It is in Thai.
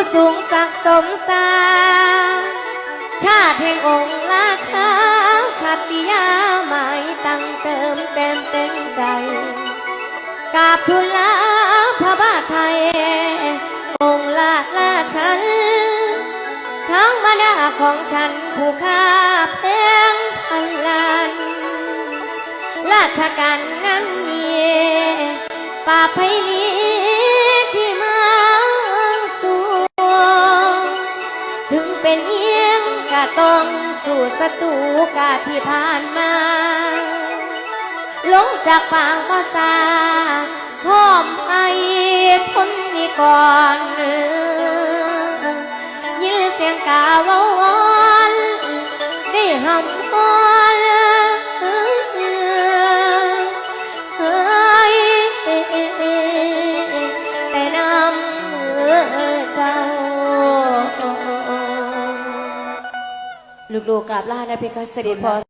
ู้สูงศักดิ์สมสาชาติแห่งองค์ราชาขัตติยาหมายตั้งเติมเต็มเต็มใจกราบทูลาพระบาทไทย องค์ลาลาฉัน ทั้งบรดาของฉันผู้ค่าเพียงพันล้าน ราชการงานนี้ป่าไพลี เป็นเอียงกะต้องสู่ศัตรูกาที่ผ่านมาลงจากปางมาสาพร้อมให้พ้นนี้ก่อนยินเสียงกาว ลูกๆกราบลานะเพคะเสด็จพ่อ